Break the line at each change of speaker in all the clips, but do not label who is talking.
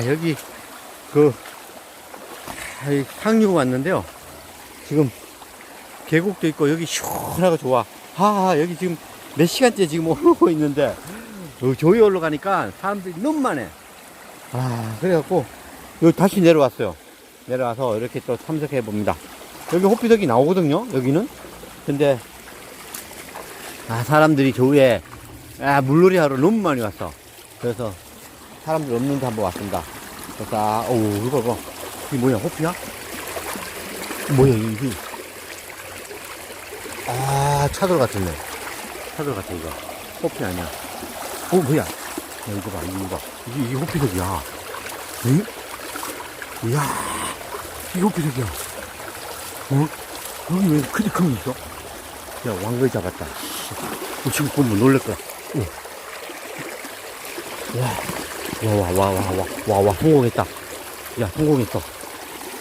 야, 여기, 그, 아, 이 상류 왔는데요. 지금, 계곡도 있고, 여기 시원하고 좋아. 아, 여기 지금 몇 시간째 지금 오르고 있는데, 여기 조이 올라가니까 사람들이 너무 많아. 아, 그래갖고, 여기 다시 내려왔어요. 내려와서 이렇게 또 참석해 봅니다. 여기 호피석이 나오거든요, 여기는. 근데, 아, 사람들이 조에, 아, 물놀이 하러 너무 많이 왔어. 그래서, 사람들 없는데 한번 왔습니다. 그래서, 아, 오, 이거 봐. 이게 뭐야, 호피야? 뭐야, 이게. 아, 차돌 같았네. 차돌 같아, 이거. 호피 아니야. 어, 뭐야. 야, 이거 봐, 이거 봐. 이게, 이게 호피석이야. 응? 이야, 이게 호피석이야. 어? 여기 왜 크게 큰거 있어? 야, 왕거이 잡았다. 어, 지금 보면 놀랄 거야. 오. 와, 와, 와, 와, 와, 와, 와, 와, 성공했다. 야, 성공했어.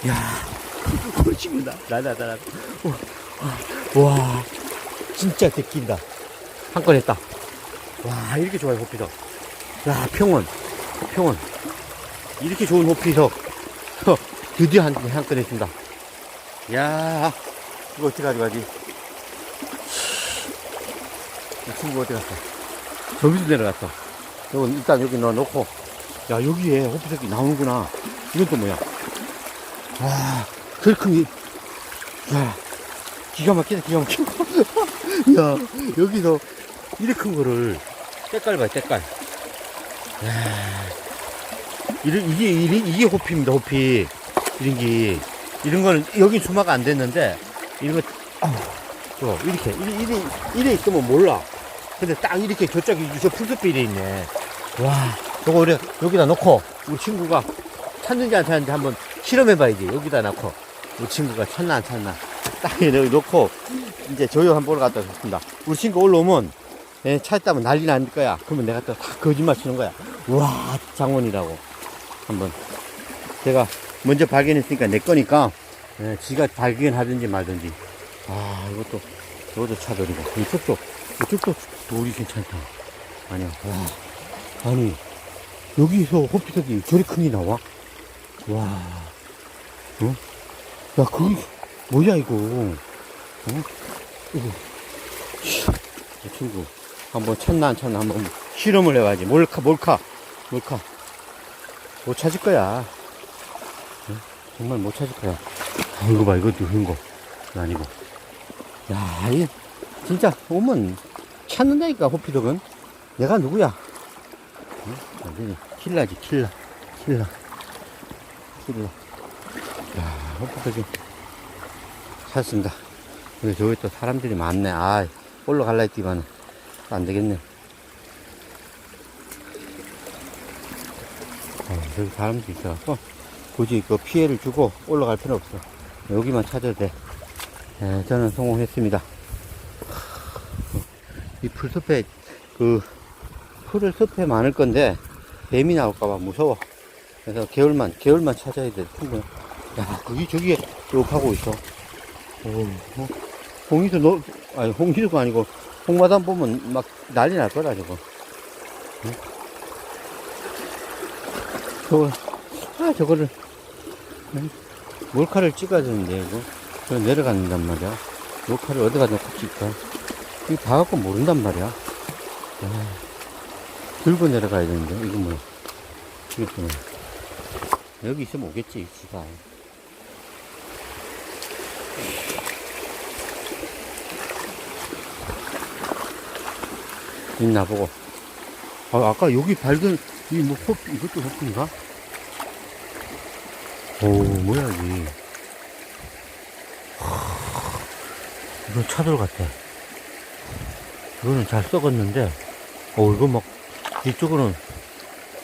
야, 어, 지금다. 나다, 나다. 와, 와, 진짜 데낀다. 한 건 했다. 와, 이렇게 좋아요, 호피석. 야, 평원, 평원. 이렇게 좋은 호피석. 허, 드디어 한, 한 건 했습니다. 야, 이거 어떻게 가져가지? 이 친구 어디 갔어? 저기서 내려갔어. 이거 일단 여기 넣어놓고. 야, 여기에 호피석이 나오는구나. 이건 또 뭐야? 큰, 게- 야, 기가 막히다, 기가 막혀. 야, 여기서 이렇게 큰 거를, 때깔 봐, 때깔. 야, 이게, 이게, 이게, 호피입니다, 호피. 이런 게. 이런 거는, 여기 수마가 안 됐는데, 이런 거, 저, 이렇게, 이래, 이래, 이래 있으면 몰라. 근데 딱 이렇게 저쪽에, 저 풀숲이 이래 있네. 와, 저거 우리 여기다 놓고, 우리 친구가 찾는지 안 찾는지 한번 실험해 봐야지. 여기다 놓고, 우리 친구가 찾나 안 찾나. 딱 여기 놓고, 이제 조용 한번 보러 갔다 왔습니다. 우리 친구 올라오면, 예, 찾았다면 난리 날 거야. 그러면 내가 또 다 거짓말 치는 거야. 와, 장원이라고. 한번. 제가 먼저 발견했으니까 내 거니까, 예, 지가 발견하든지 말든지. 아, 이것도, 이것도 차돌이고. 이쪽도, 이쪽도 돌이 괜찮다. 아니야. 와. 아니, 여기서 호피석이 저리 큰게 나와? 와. 어? 야, 그게, 뭐야, 이거. 어? 이거. 이 친구. 한번 찾나 안 찾나 한번 실험을 해봐야지. 몰카, 몰카, 몰카. 못 찾을 거야. 응? 정말 못 찾을 거야. 아, 이거 봐, 이것도 그런 거. 이거 아니고. 야, 이 진짜 오면 찾는다니까, 호피덕은. 내가 누구야? 응? 완전히 킬라지, 킬라. 킬라. 킬라. 야, 호피덕이 찾았습니다. 근데 저기 또 사람들이 많네. 아, 올라갈라 했지만 안 되겠네. 아, 여기 사람도 있어갖고 굳이 그 피해를 주고 올라갈 필요 없어. 여기만 찾아도 돼. 예, 저는 성공했습니다. 이 풀숲에 그 풀을 숲에 많을 건데 뱀이 나올까봐 무서워. 그래서 개울만 개울만 찾아야 돼. 충분히. 야, 그게 저기에 쭉 하고 있어. 오, 어? 홍이도 너, 아니, 홍이도가 아니고, 홍마담 보면 막 난리 날 거다, 저거. 응? 저거, 아, 저거를, 응? 몰카를 찍어야 되는데, 이거. 저 내려간단 말이야. 몰카를 어디가 놓고 찍까? 이거 봐갖고 모른단 말이야. 아, 들고 내려가야 되는데, 이거 뭐야. 또 뭐야. 여기 있으면 오겠지, 지가. 있나 보고. 아, 아까 여기 밝은, 이 뭐, 호, 이것도 호프인가? 오, 뭐야, 이. 하, 이건 차돌 같아. 이거는 잘 썩었는데, 어, 이거 막, 이쪽으로는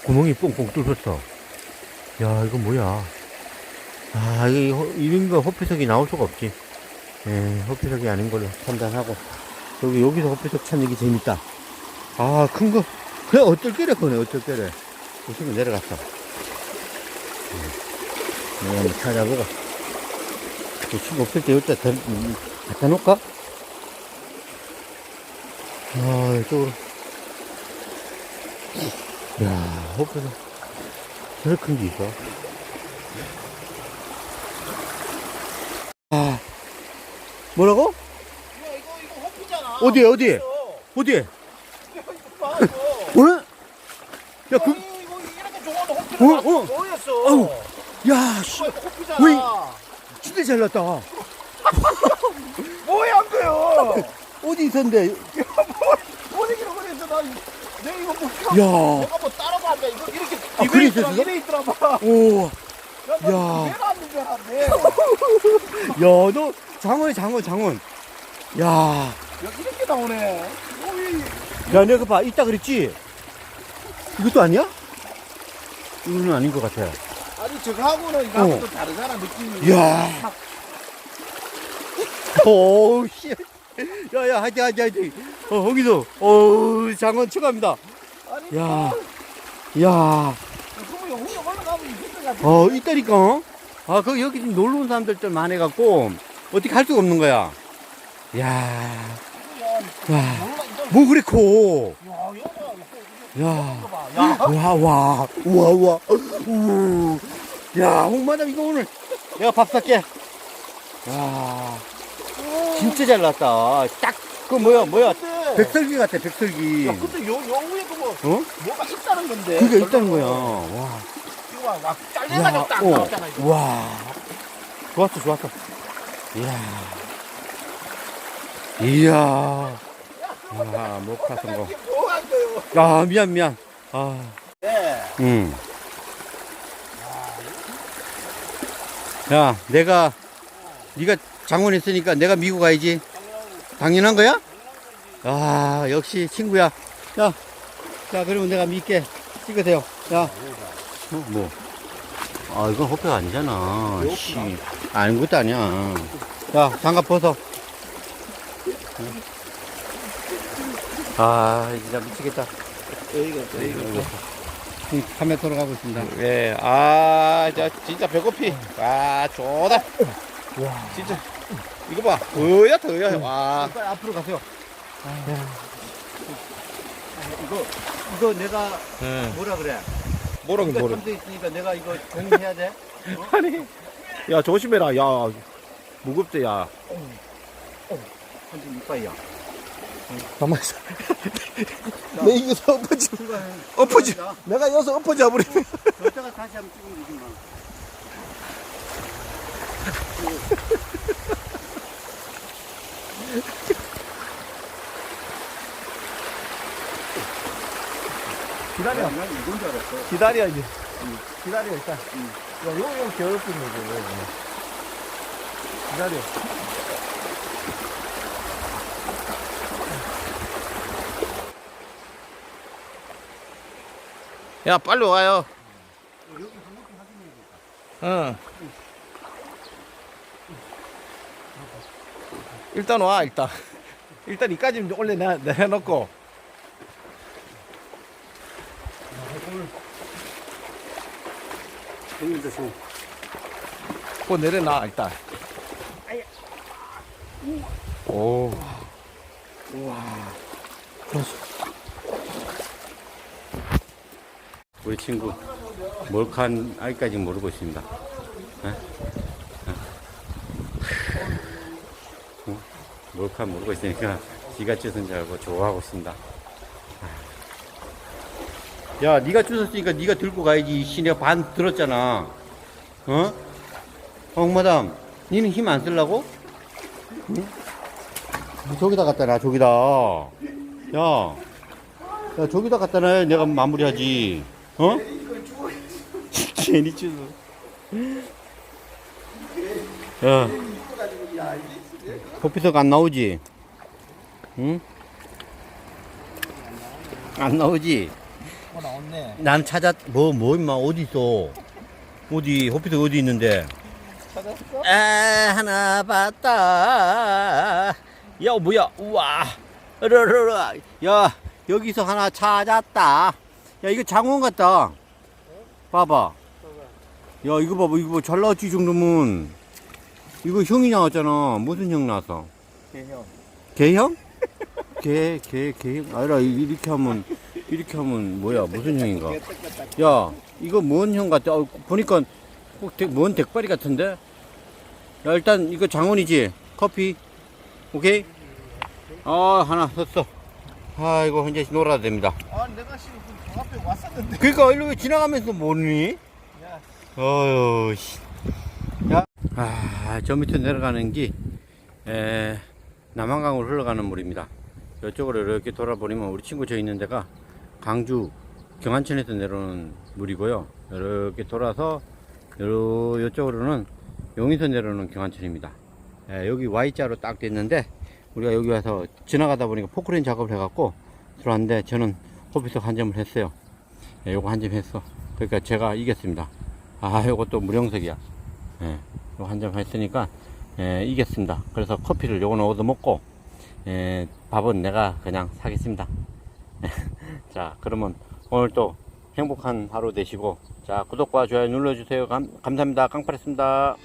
구멍이 뽕뽕 뚫렸어. 야, 이거 뭐야. 아, 호- 이런 거 호피석이 나올 수가 없지. 예, 호피석이 아닌 걸로 판단하고. 여기, 여기서 호피석 찾는 게 재밌다. 아, 큰 거. 그래, 어쩔 게래, 그네, 어쩔 게래. 조심히 내려갔어. 네, 한번 찾아보고. 그 친구 없을 때 여기다 갖다 놓을까? 아, 이쪽으로. 야, 호프석. 덜큰게 있어. 아, 뭐라고?
야, 이거, 이거 호피잖아.
어디, 어디? 어디?
이거 봐, 이거.
어? 야, 그,
이거 이렇게 좋아하는 호피를
어,
어,
어.
뭐였어?
어우, 야, 씨,
이거 호피잖아.
왜? 진짜 잘 났다.
뭐야, 한 거요?
어디 있었는데?
뭐 얘기를 그랬어, 나. 내가 이거 뭐,
야,
내가 뭐 따라봐. 나 이거 이렇게.
아,
이래
그래
있더라,
있었어?
이래 있더라, 봐.
오,
야, 나
야.
내가 앉는 줄 알았네.
야, 너. 야,
야, 이렇게 나오네.
야, 내가 봐, 이따 그랬지? 이것도 아니야? 이거는 아닌 것 같아.
아니, 저거하고는 이거하고 또 다르잖아, 느낌이.
어. 이야. 오, 씨. 야, 야, 하지, 하지, 하지. 어, 거기서, 어, 장원 축하합니다.
아니,
야, 야,
그러면 올라가면 것 같아.
어, 있다니까. 아, 그, 여기 지금 놀러 온 사람들 좀 많아갖고, 어떻게 할 수가 없는 거야. 야, 야. 뭐 그래, 코.
야,
야.
야.
와, 와, 우와, 우와, 우. 야, 홍마담 이거 오늘 내가 밥 살게. 야, 진짜 잘 났다. 딱, 그 뭐야, 뭐야. 백설기 같아, 백설기.
야, 근데 요, 영웅에 그거
어?
뭐가 있다는 건데.
그게 있다는. 거야. 와.
이거 봐, 막 잘려가지고 딱
어.
나왔잖아, 이거.
와. 좋았어, 좋았어. 이야. 이야. 아, 목화 성공.
이게?
야, 미안, 미안. 아,
네.
응. 야, 내가, 네가 장원했으니까 내가 미국 가야지. 당연한 거야? 아, 역시 친구야. 자, 자, 그러면 내가 믿게 찍으세요. 야, 어, 뭐? 아, 이건 호패가 아니잖아. 씨, 아무것도 아니야. 자, 장갑 벗어. 아, 진짜 미치겠다.
여기가 여기가 있어.
이 카메라 돌아가고 있습니다.
네, 아, 자, 진짜 배고피. 아, 좋다.
와.
진짜. 이거 봐. 더야, 더야. 와.
빨리 앞으로 가세요. 이거, 이거 내가
응.
뭐라 그래?
뭐라고, 뭐라.
점도 있으니까 내가 이거 공유해야 돼?
아니. 야, 조심해라. 야, 무겁대, 야.
한지 이빠이야.
가만 있어. 내 이거 엎어지, 엎어지. 내가 여기서 엎어져 버리면.
저자가 다시 한번 찍으면 되지 마.
기다려.
난 이건 줄 알았어.
기다려, 이제. 기다려, 일단. 야, 요, 요, 겨울뿐 거고. 기다려. 야, 빨리 와요. 응. 일단 와, 일단. 일단 이까지 원래 내, 내려놓고.
형님도 좀.
그 내려놔 일단. 오.
우리 친구 몰칸 아직까지 모르고 있습니다. 에? 에? 어? 몰칸 모르고 있으니까 지가 쭈선 줄 알고 좋아하고 있습니다. 야, 네가 쭈었으니까 네가 들고 가야지. 씨, 내가 반 들었잖아. 어? 홍마담, 니는 힘 안 쓰려고? 응? 저기다 갖다 놔, 저기다. 야, 야, 저기다 갖다 놔야 내가 마무리하지. 어? 괜히 쭈서. 야. 커피석 안 나오지? 응? 안 나오지?
어 나왔네.
난 찾았, 뭐, 뭐, 임마, 어디 있어? 어디, 호피석 어디 있는데?
찾았어?
아, 하나 봤다. 야, 뭐야, 우와. 러러러. 야, 여기서 하나 찾았다. 야, 이거 장원 같다. 봐봐. 야, 이거 봐봐. 이거 뭐잘 나왔지, 이 정도면. 이거 형이 나왔잖아. 무슨 형 나왔어?
개형.
개형? 개, 개, 개. 아니라, 이- 이렇게 하면, 이렇게 하면, 뭐야, 무슨 형인가? 야, 이거 뭔 형 같아? 어, 보니까 꼭 대- 뭔 덱발이 같은데? 야, 일단 이거 장원이지? 커피. 오케이? 아, 하나 샀어. 아, 이거 이제 놀아야 됩니다.
아 내가 지금 그 앞에 왔었는데
그러니까 일로 왜 지나가면서 모르니?
야
어휴, 씨. 야. 아, 저 밑에 내려가는 게, 에, 남한강으로 흘러가는 물입니다. 이쪽으로 이렇게 돌아보면 우리 친구 저 있는 데가 강주 경안천에서 내려오는 물이고요. 이렇게 돌아서 요, 요쪽으로는 용인서 내려오는 경안천입니다. 에, 여기 Y자로 딱 됐는데 우리가 여기 와서 지나가다 보니까 포크레인 작업을 해갖고 들어왔는데 저는 호피석 한 점을 했어요. 예, 요거 한 점 했어. 그러니까 제가 이겼습니다. 아, 요것도 무령석이야. 예, 요거 한 점 했으니까, 예, 이겼습니다. 그래서 커피를 요거는 얻어 먹고, 예, 밥은 내가 그냥 사겠습니다. 자 그러면 오늘도 행복한 하루 되시고 자 구독과 좋아요 눌러주세요. 감, 감사합니다. 깡파했습니다.